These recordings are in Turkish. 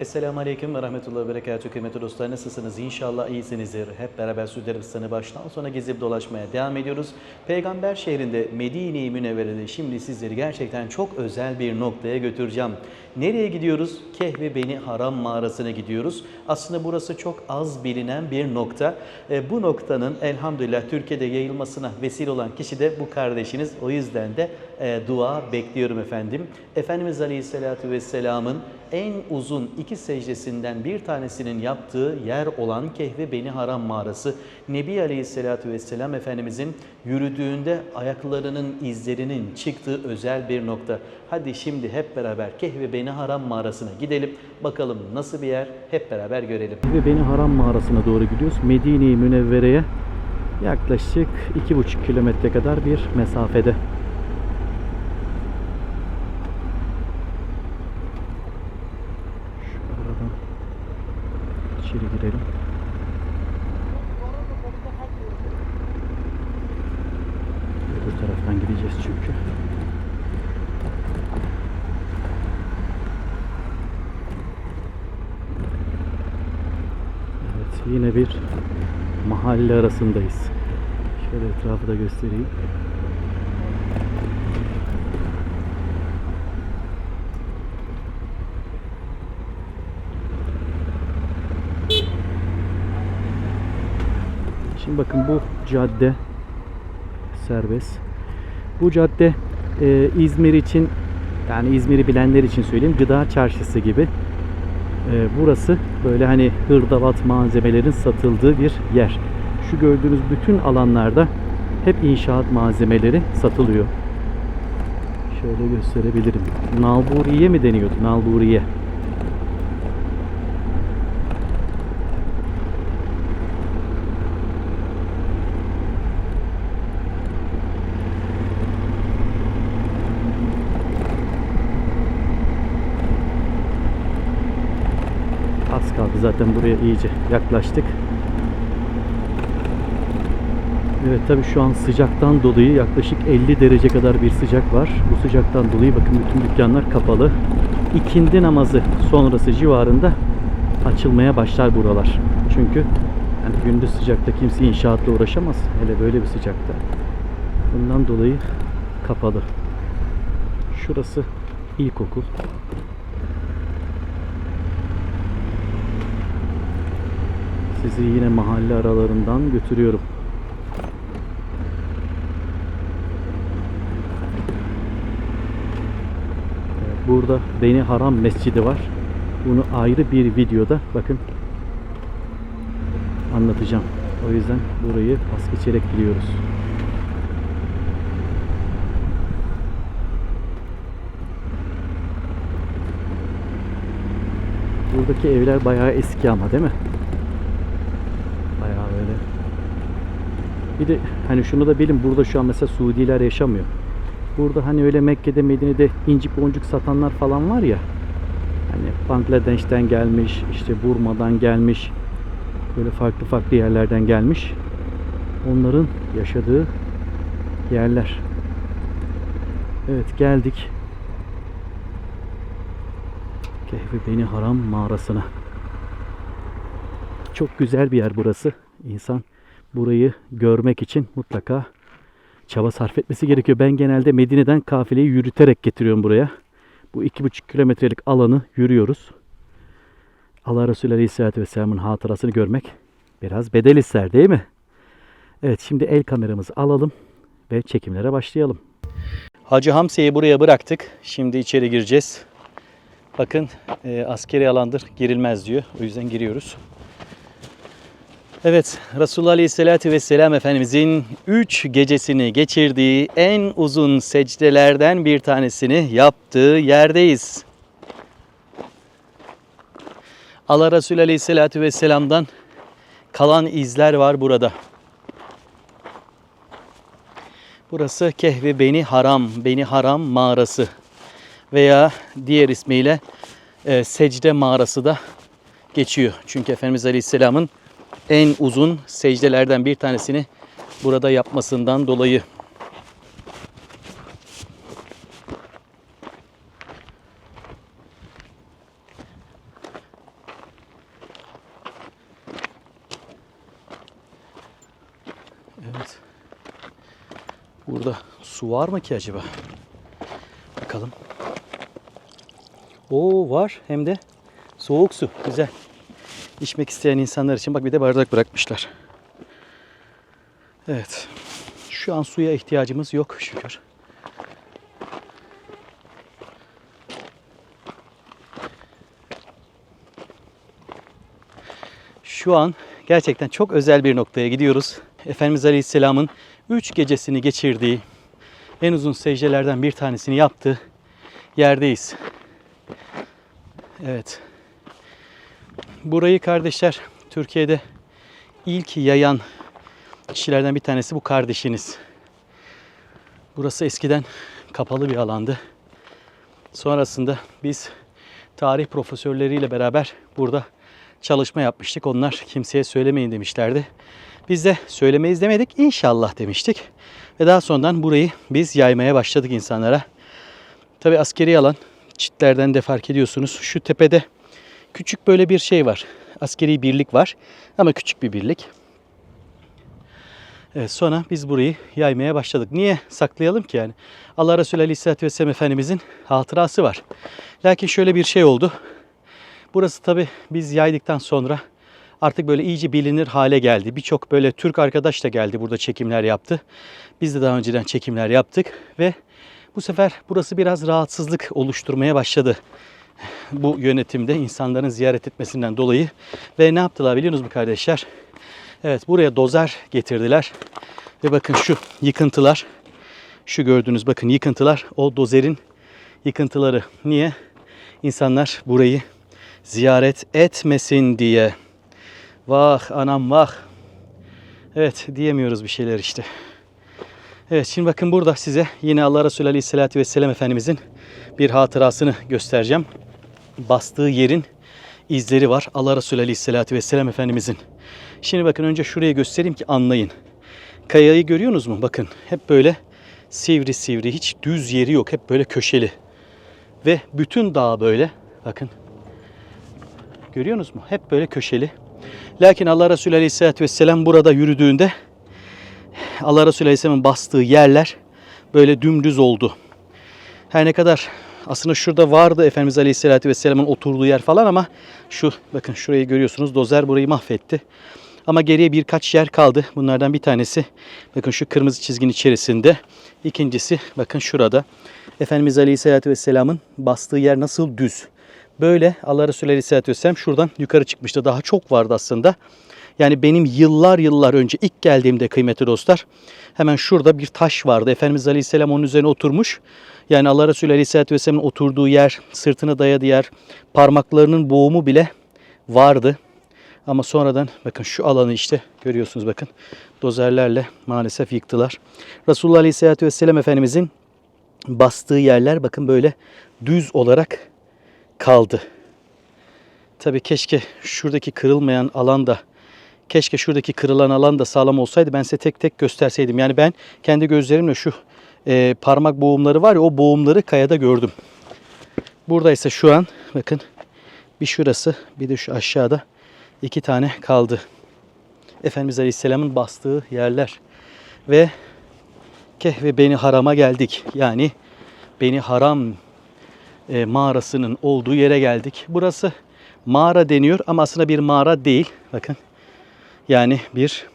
Esselamu Aleyküm ve Rahmetullahi ve Berekatuhu kıymetli dostlar nasılsınız? İnşallah iyisinizdir. Hep beraber Suudi baştan sona gezip dolaşmaya devam ediyoruz. Peygamber şehrinde Medine-i Münevvere'de şimdi sizleri gerçekten çok özel bir noktaya götüreceğim. Nereye gidiyoruz? Kehve Beni Haram mağarasına gidiyoruz. Aslında burası çok az bilinen bir nokta. E, bu noktanın elhamdülillah Türkiye'de yayılmasına vesile olan kişi de bu kardeşiniz. O yüzden de e, dua bekliyorum efendim. Efendimiz Aleyhisselatü Vesselam'ın en uzun iki secdesinden bir tanesinin yaptığı yer olan Kehve Beni Haram mağarası. Nebi Aleyhisselatü Vesselam Efendimizin yürüdüğünde ayaklarının izlerinin çıktığı özel bir nokta. Hadi şimdi hep beraber Kehve Beni Haram mağarasına gidelim. Bakalım nasıl bir yer hep beraber görelim. Ve Beni Haram mağarasına doğru gidiyoruz. Medine-i Münevvere'ye yaklaşık 2,5 kilometre kadar bir mesafede. Şu girelim. Öbür taraftan gideceğiz çünkü. Evet yine bir mahalle arasındayız. Şöyle etrafı da göstereyim. Şimdi bakın bu cadde serbest. Bu cadde e, İzmir için yani İzmir'i bilenler için söyleyeyim gıda çarşısı gibi. E, burası böyle hani hırdavat malzemelerin satıldığı bir yer. Şu gördüğünüz bütün alanlarda hep inşaat malzemeleri satılıyor. Şöyle gösterebilirim. Nalburiye mi deniyordu? Nalburiye. Az kaldı zaten buraya iyice yaklaştık. Evet tabi şu an sıcaktan dolayı yaklaşık 50 derece kadar bir sıcak var. Bu sıcaktan dolayı bakın bütün dükkanlar kapalı. İkindi namazı sonrası civarında açılmaya başlar buralar. Çünkü yani gündüz sıcakta kimse inşaatla uğraşamaz. Hele böyle bir sıcakta. Bundan dolayı kapalı. Şurası ilkokul. Sizi yine mahalle aralarından götürüyorum. Burada Beni Haram Mescidi var. Bunu ayrı bir videoda bakın anlatacağım. O yüzden burayı pas geçerek gidiyoruz. Buradaki evler bayağı eski ama değil mi? Bayağı böyle. Bir de hani şunu da bilin burada şu an mesela Suudiler yaşamıyor. Burada hani öyle Mekke'de Medine'de incik boncuk satanlar falan var ya. Hani Bangladeş'ten gelmiş, işte Burma'dan gelmiş. Böyle farklı farklı yerlerden gelmiş. Onların yaşadığı yerler. Evet geldik. Kehfi Beni Haram mağarasına. Çok güzel bir yer burası. İnsan burayı görmek için mutlaka çaba sarf etmesi gerekiyor. Ben genelde Medine'den kafileyi yürüterek getiriyorum buraya. Bu iki buçuk kilometrelik alanı yürüyoruz. Allah Resulü Aleyhisselatü Vesselam'ın hatırasını görmek biraz bedel ister değil mi? Evet şimdi el kameramızı alalım ve çekimlere başlayalım. Hacı Hamse'yi buraya bıraktık. Şimdi içeri gireceğiz. Bakın e, askeri alandır girilmez diyor. O yüzden giriyoruz. Evet Resulullah Aleyhisselatü Vesselam Efendimizin 3 gecesini geçirdiği en uzun secdelerden bir tanesini yaptığı yerdeyiz. Allah Resulü Aleyhisselatü Vesselam'dan kalan izler var burada. Burası Kehve Beni Haram, Beni Haram mağarası veya diğer ismiyle e, secde mağarası da geçiyor. Çünkü Efendimiz Aleyhisselam'ın en uzun secdelerden bir tanesini burada yapmasından dolayı. Evet. Burada su var mı ki acaba? Bakalım. Oo var hem de soğuk su. Güzel. İçmek isteyen insanlar için bak bir de bardak bırakmışlar. Evet. Şu an suya ihtiyacımız yok şükür. Şu an gerçekten çok özel bir noktaya gidiyoruz. Efendimiz Aleyhisselam'ın üç gecesini geçirdiği, en uzun secdelerden bir tanesini yaptığı yerdeyiz. Evet. Burayı kardeşler Türkiye'de ilk yayan kişilerden bir tanesi bu kardeşiniz. Burası eskiden kapalı bir alandı. Sonrasında biz tarih profesörleriyle beraber burada çalışma yapmıştık. Onlar kimseye söylemeyin demişlerdi. Biz de söylemeyiz demedik inşallah demiştik. Ve daha sonradan burayı biz yaymaya başladık insanlara. Tabi askeri alan çitlerden de fark ediyorsunuz. Şu tepede küçük böyle bir şey var. Askeri birlik var ama küçük bir birlik. Evet, sonra biz burayı yaymaya başladık. Niye saklayalım ki yani? Allah Resulü Aleyhisselatü Vesselam Efendimizin hatırası var. Lakin şöyle bir şey oldu. Burası tabi biz yaydıktan sonra artık böyle iyice bilinir hale geldi. Birçok böyle Türk arkadaş da geldi burada çekimler yaptı. Biz de daha önceden çekimler yaptık ve bu sefer burası biraz rahatsızlık oluşturmaya başladı. Bu yönetimde insanların ziyaret etmesinden dolayı ve ne yaptılar biliyor musunuz kardeşler? Evet buraya dozer getirdiler ve bakın şu yıkıntılar şu gördüğünüz bakın yıkıntılar o dozerin yıkıntıları. Niye? İnsanlar burayı ziyaret etmesin diye. Vah anam vah. Evet diyemiyoruz bir şeyler işte. Evet şimdi bakın burada size yine Allah Resulü Aleyhisselatü Vesselam Efendimizin bir hatırasını göstereceğim. Bastığı yerin izleri var Allah Resulü Aleyhisselatü Vesselam Efendimizin. Şimdi bakın önce şurayı göstereyim ki anlayın. Kayayı görüyorsunuz mu? Bakın hep böyle sivri sivri hiç düz yeri yok. Hep böyle köşeli. Ve bütün dağ böyle bakın Görüyorsunuz mu? Hep böyle köşeli. Lakin Allah Resulü Aleyhisselatü Vesselam burada yürüdüğünde Allah Resulü Aleyhisselam'ın bastığı yerler böyle dümdüz oldu. Her ne kadar aslında şurada vardı Efendimiz Aleyhisselatü Vesselam'ın oturduğu yer falan ama şu bakın şurayı görüyorsunuz dozer burayı mahvetti. Ama geriye birkaç yer kaldı. Bunlardan bir tanesi bakın şu kırmızı çizginin içerisinde. İkincisi bakın şurada. Efendimiz Aleyhisselatü Vesselam'ın bastığı yer nasıl düz. Böyle Allah Resulü Aleyhisselatü Vesselam şuradan yukarı çıkmıştı. Daha çok vardı aslında. Yani benim yıllar yıllar önce ilk geldiğimde kıymetli dostlar hemen şurada bir taş vardı. Efendimiz Aleyhisselam onun üzerine oturmuş. Yani Allah Resulü Aleyhisselatü Vesselam'ın oturduğu yer, sırtını dayadığı yer, parmaklarının boğumu bile vardı. Ama sonradan bakın şu alanı işte görüyorsunuz bakın dozerlerle maalesef yıktılar. Resulullah Aleyhisselatü Vesselam Efendimizin bastığı yerler bakın böyle düz olarak kaldı. Tabii keşke şuradaki kırılmayan alan da keşke şuradaki kırılan alan da sağlam olsaydı ben size tek tek gösterseydim. Yani ben kendi gözlerimle şu e, parmak boğumları var ya o boğumları kayada gördüm. Burada ise şu an bakın bir şurası bir de şu aşağıda iki tane kaldı. Efendimiz Aleyhisselam'ın bastığı yerler ve keh ve beni harama geldik. Yani beni haram e, mağarasının olduğu yere geldik. Burası mağara deniyor ama aslında bir mağara değil. Bakın yani bir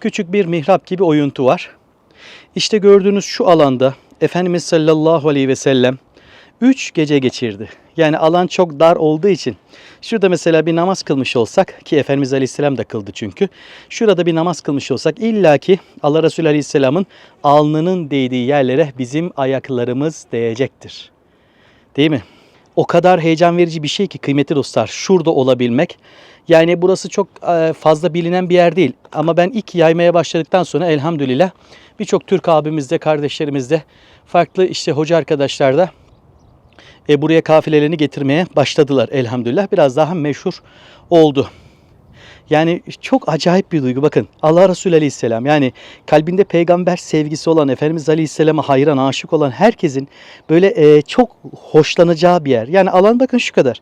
küçük bir mihrap gibi oyuntu var. İşte gördüğünüz şu alanda Efendimiz sallallahu aleyhi ve sellem 3 gece geçirdi. Yani alan çok dar olduğu için şurada mesela bir namaz kılmış olsak ki Efendimiz Aleyhisselam da kıldı çünkü. Şurada bir namaz kılmış olsak illaki Allah Resulü Aleyhisselam'ın alnının değdiği yerlere bizim ayaklarımız değecektir. Değil mi? O kadar heyecan verici bir şey ki kıymetli dostlar şurada olabilmek. Yani burası çok e, fazla bilinen bir yer değil. Ama ben ilk yaymaya başladıktan sonra elhamdülillah birçok Türk abimizde, kardeşlerimizde, farklı işte hoca arkadaşlar da e, buraya kafilelerini getirmeye başladılar elhamdülillah. Biraz daha meşhur oldu. Yani çok acayip bir duygu. Bakın Allah Resulü Aleyhisselam yani kalbinde peygamber sevgisi olan Efendimiz Aleyhisselam'a hayran, aşık olan herkesin böyle e, çok hoşlanacağı bir yer. Yani alan bakın şu kadar.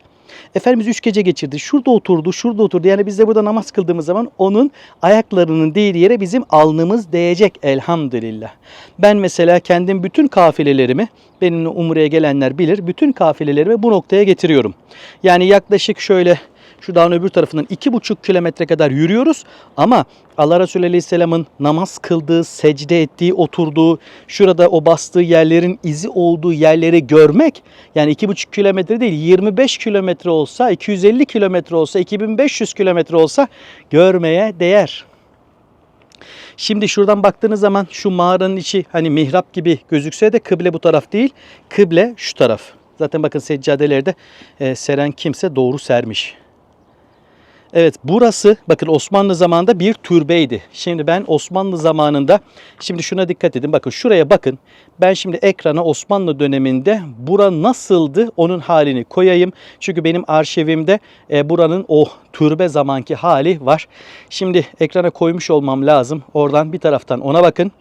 Efendimiz üç gece geçirdi. Şurada oturdu, şurada oturdu. Yani biz de burada namaz kıldığımız zaman onun ayaklarının değdiği yere bizim alnımız değecek elhamdülillah. Ben mesela kendim bütün kafilelerimi, benimle Umre'ye gelenler bilir, bütün kafilelerimi bu noktaya getiriyorum. Yani yaklaşık şöyle şu dağın öbür tarafından iki buçuk kilometre kadar yürüyoruz ama Allah Resulü Aleyhisselam'ın namaz kıldığı, secde ettiği, oturduğu, şurada o bastığı yerlerin izi olduğu yerleri görmek yani iki buçuk kilometre değil 25 kilometre olsa, 250 kilometre olsa, 2500 kilometre olsa görmeye değer. Şimdi şuradan baktığınız zaman şu mağaranın içi hani mihrap gibi gözükse de kıble bu taraf değil. Kıble şu taraf. Zaten bakın seccadelerde e, seren kimse doğru sermiş. Evet burası bakın Osmanlı zamanında bir türbeydi. Şimdi ben Osmanlı zamanında şimdi şuna dikkat edin bakın şuraya bakın. Ben şimdi ekrana Osmanlı döneminde bura nasıldı onun halini koyayım. Çünkü benim arşivimde e, buranın o türbe zamanki hali var. Şimdi ekrana koymuş olmam lazım. Oradan bir taraftan ona bakın.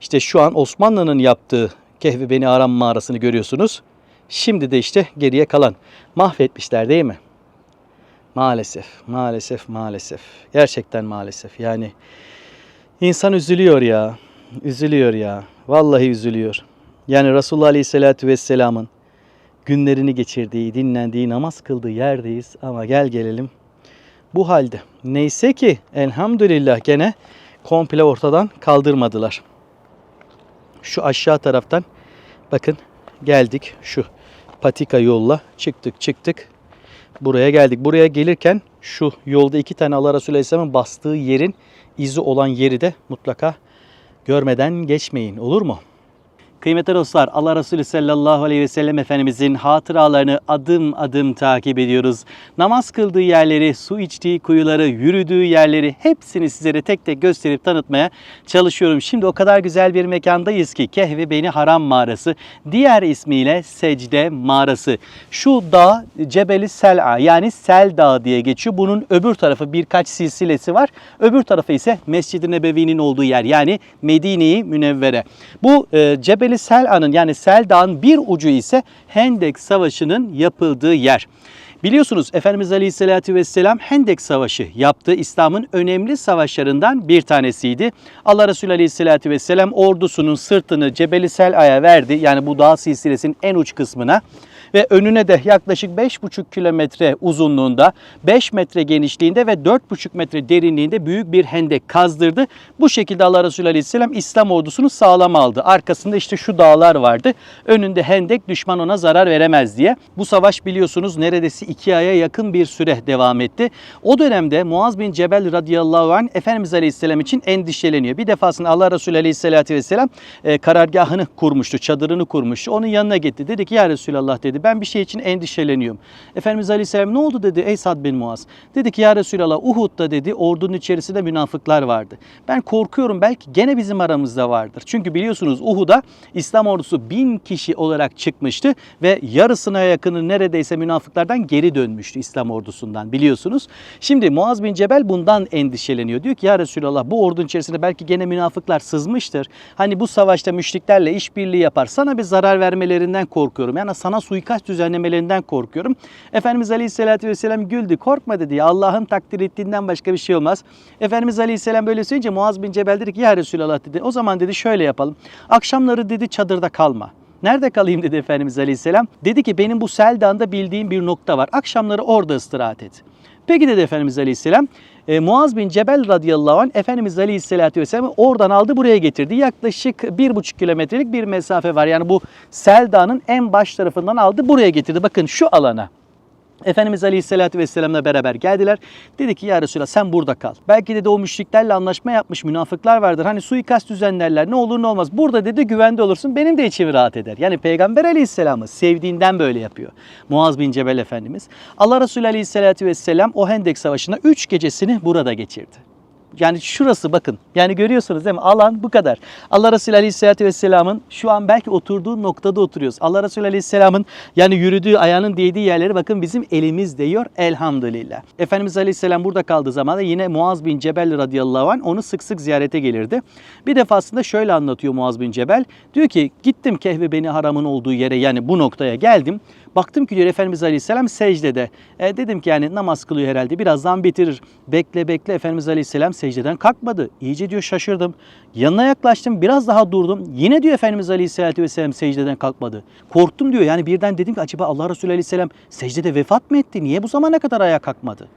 İşte şu an Osmanlı'nın yaptığı Kehvi Beni Aram mağarasını görüyorsunuz. Şimdi de işte geriye kalan mahvetmişler değil mi? Maalesef, maalesef, maalesef. Gerçekten maalesef. Yani insan üzülüyor ya. Üzülüyor ya. Vallahi üzülüyor. Yani Resulullah Aleyhisselatü Vesselam'ın günlerini geçirdiği, dinlendiği, namaz kıldığı yerdeyiz. Ama gel gelelim bu halde. Neyse ki elhamdülillah gene komple ortadan kaldırmadılar. Şu aşağı taraftan bakın geldik şu patika yolla çıktık çıktık buraya geldik. Buraya gelirken şu yolda iki tane Allah Resulü Aleyhisselam'ın bastığı yerin izi olan yeri de mutlaka görmeden geçmeyin olur mu? Kıymetli dostlar Allah Resulü sallallahu aleyhi ve sellem Efendimizin hatıralarını adım adım takip ediyoruz. Namaz kıldığı yerleri, su içtiği kuyuları, yürüdüğü yerleri hepsini sizlere tek tek gösterip tanıtmaya çalışıyorum. Şimdi o kadar güzel bir mekandayız ki Kehve Beni Haram Mağarası, diğer ismiyle Secde Mağarası. Şu dağ Cebeli Sel'a yani Sel Dağı diye geçiyor. Bunun öbür tarafı birkaç silsilesi var. Öbür tarafı ise Mescid-i Nebevi'nin olduğu yer yani Medine-i Münevvere. Bu e, Cebeli Sel'a'nın yani Sel bir ucu ise Hendek Savaşı'nın yapıldığı yer. Biliyorsunuz Efendimiz Aleyhisselatü Vesselam Hendek Savaşı yaptı. İslam'ın önemli savaşlarından bir tanesiydi. Allah Resulü Aleyhisselatü Vesselam ordusunun sırtını Cebeli Sel'a'ya verdi. Yani bu dağ silsilesinin en uç kısmına ve önüne de yaklaşık 5,5 kilometre uzunluğunda, 5 metre genişliğinde ve 4,5 metre derinliğinde büyük bir hendek kazdırdı. Bu şekilde Allah Resulü Aleyhisselam İslam ordusunu sağlam aldı. Arkasında işte şu dağlar vardı. Önünde hendek düşman ona zarar veremez diye. Bu savaş biliyorsunuz neredeyse iki aya yakın bir süre devam etti. O dönemde Muaz bin Cebel radıyallahu anh Efendimiz Aleyhisselam için endişeleniyor. Bir defasında Allah Resulü Aleyhisselatü Vesselam e, karargahını kurmuştu, çadırını kurmuştu. Onun yanına gitti. Dedi ki ya Resulallah dedi ben bir şey için endişeleniyorum. Efendimiz Aleyhisselam ne oldu dedi ey Sad bin Muaz. Dedi ki ya Resulallah Uhud'da dedi ordunun içerisinde münafıklar vardı. Ben korkuyorum belki gene bizim aramızda vardır. Çünkü biliyorsunuz Uhud'a İslam ordusu bin kişi olarak çıkmıştı ve yarısına yakını neredeyse münafıklardan geri dönmüştü İslam ordusundan biliyorsunuz. Şimdi Muaz bin Cebel bundan endişeleniyor. Diyor ki ya Resulallah bu ordunun içerisinde belki gene münafıklar sızmıştır. Hani bu savaşta müşriklerle işbirliği yapar. Sana bir zarar vermelerinden korkuyorum. Yani sana suikast düzenlemelerinden korkuyorum. Efendimiz Aleyhisselatü Vesselam güldü. Korkma dedi. Allah'ın takdir ettiğinden başka bir şey olmaz. Efendimiz Aleyhisselam böyle söyleyince Muaz bin Cebel dedi ki ya Resulallah dedi. O zaman dedi şöyle yapalım. Akşamları dedi çadırda kalma. Nerede kalayım dedi Efendimiz Aleyhisselam. Dedi ki benim bu Selda'nda bildiğim bir nokta var. Akşamları orada istirahat et. Peki dedi Efendimiz Aleyhisselam. E, Muaz bin Cebel radıyallahu anh Efendimiz Aleyhisselatü Vesselam oradan aldı buraya getirdi. Yaklaşık bir buçuk kilometrelik bir mesafe var. Yani bu Selda'nın en baş tarafından aldı buraya getirdi. Bakın şu alana. Efendimiz Aleyhisselatü Vesselam'la beraber geldiler. Dedi ki ya Resulallah sen burada kal. Belki dedi o müşriklerle anlaşma yapmış münafıklar vardır. Hani suikast düzenlerler ne olur ne olmaz. Burada dedi güvende olursun benim de içim rahat eder. Yani Peygamber Aleyhisselam'ı sevdiğinden böyle yapıyor. Muaz bin Cebel Efendimiz. Allah Resulü Aleyhisselatü Vesselam o Hendek Savaşı'nda 3 gecesini burada geçirdi. Yani şurası bakın. Yani görüyorsunuz değil mi? Alan bu kadar. Allah Resulü Aleyhisselatü Vesselam'ın şu an belki oturduğu noktada oturuyoruz. Allah Resulü Aleyhisselam'ın yani yürüdüğü, ayağının değdiği yerlere bakın bizim elimiz değiyor elhamdülillah. Efendimiz Aleyhisselam burada kaldığı zaman da yine Muaz bin Cebel radıyallahu anh onu sık sık ziyarete gelirdi. Bir defasında şöyle anlatıyor Muaz bin Cebel. Diyor ki gittim Kehve Beni Haram'ın olduğu yere yani bu noktaya geldim. Baktım ki diyor Efendimiz Aleyhisselam secdede. E, dedim ki yani namaz kılıyor herhalde birazdan bitirir. Bekle bekle Efendimiz Aleyhisselam secdeden kalkmadı. İyice diyor şaşırdım. Yanına yaklaştım biraz daha durdum. Yine diyor Efendimiz Aleyhisselatü Vesselam secdeden kalkmadı. Korktum diyor yani birden dedim ki acaba Allah Resulü Aleyhisselam secdede vefat mı etti? Niye bu zamana kadar ayağa kalkmadı?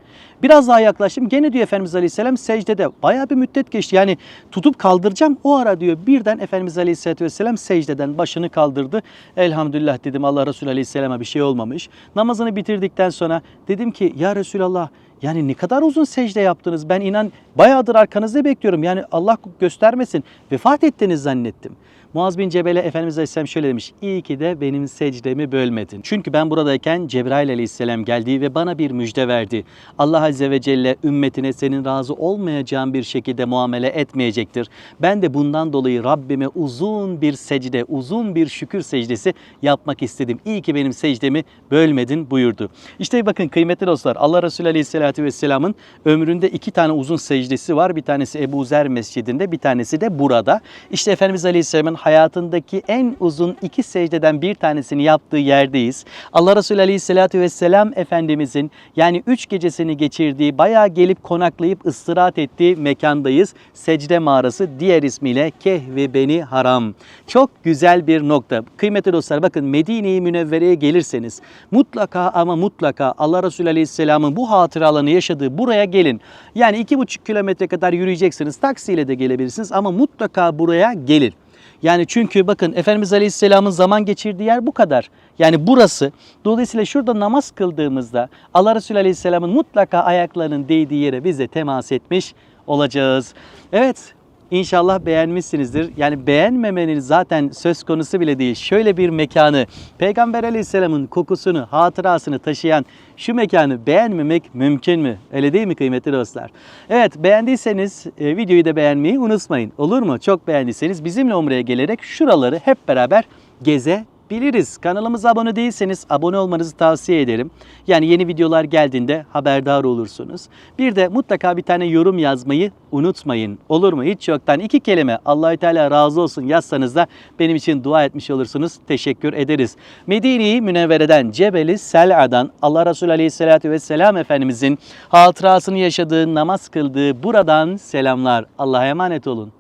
Biraz daha yaklaştım. Gene diyor Efendimiz Aleyhisselam secdede. Bayağı bir müddet geçti. Yani tutup kaldıracağım. O ara diyor birden Efendimiz Aleyhisselatü Vesselam secdeden başını kaldırdı. Elhamdülillah dedim Allah Resulü Aleyhisselam'a bir şey olmamış. Namazını bitirdikten sonra dedim ki ya Resulallah yani ne kadar uzun secde yaptınız. Ben inan bayağıdır arkanızda bekliyorum. Yani Allah göstermesin. Vefat ettiniz zannettim. Muaz bin Cebel'e Efendimiz Aleyhisselam şöyle demiş. İyi ki de benim secdemi bölmedin. Çünkü ben buradayken Cebrail Aleyhisselam geldi ve bana bir müjde verdi. Allah Azze ve Celle ümmetine senin razı olmayacağın bir şekilde muamele etmeyecektir. Ben de bundan dolayı Rabbime uzun bir secde, uzun bir şükür secdesi yapmak istedim. İyi ki benim secdemi bölmedin buyurdu. İşte bakın kıymetli dostlar Allah Resulü Aleyhisselatü Vesselam'ın ömründe iki tane uzun secdesi var. Bir tanesi Ebu Zer Mescidinde bir tanesi de burada. İşte Efendimiz Aleyhisselam'ın hayatındaki en uzun iki secdeden bir tanesini yaptığı yerdeyiz. Allah Resulü Aleyhisselatü Vesselam Efendimizin yani üç gecesini geçirdiği bayağı gelip konaklayıp ıstirahat ettiği mekandayız. Secde mağarası diğer ismiyle Kehve Beni Haram. Çok güzel bir nokta. Kıymetli dostlar bakın Medine-i Münevvere'ye gelirseniz mutlaka ama mutlaka Allah Resulü Aleyhisselam'ın bu hatıralarını yaşadığı buraya gelin. Yani iki buçuk kilometre kadar yürüyeceksiniz. Taksiyle de gelebilirsiniz ama mutlaka buraya gelin. Yani çünkü bakın Efendimiz Aleyhisselam'ın zaman geçirdiği yer bu kadar. Yani burası. Dolayısıyla şurada namaz kıldığımızda Allah Resulü Aleyhisselam'ın mutlaka ayaklarının değdiği yere biz de temas etmiş olacağız. Evet İnşallah beğenmişsinizdir. Yani beğenmemenin zaten söz konusu bile değil. Şöyle bir mekanı, Peygamber Aleyhisselam'ın kokusunu, hatırasını taşıyan şu mekanı beğenmemek mümkün mü? Öyle değil mi kıymetli dostlar? Evet beğendiyseniz e, videoyu da beğenmeyi unutmayın. Olur mu? Çok beğendiyseniz bizimle Umre'ye gelerek şuraları hep beraber geze biliriz. Kanalımıza abone değilseniz abone olmanızı tavsiye ederim. Yani yeni videolar geldiğinde haberdar olursunuz. Bir de mutlaka bir tane yorum yazmayı unutmayın. Olur mu? Hiç yoktan iki kelime Allahü Teala razı olsun yazsanız da benim için dua etmiş olursunuz. Teşekkür ederiz. Medine-i Münevvere'den Cebeli Sel'a'dan Allah Resulü Aleyhisselatü Vesselam Efendimizin hatırasını yaşadığı, namaz kıldığı buradan selamlar. Allah'a emanet olun.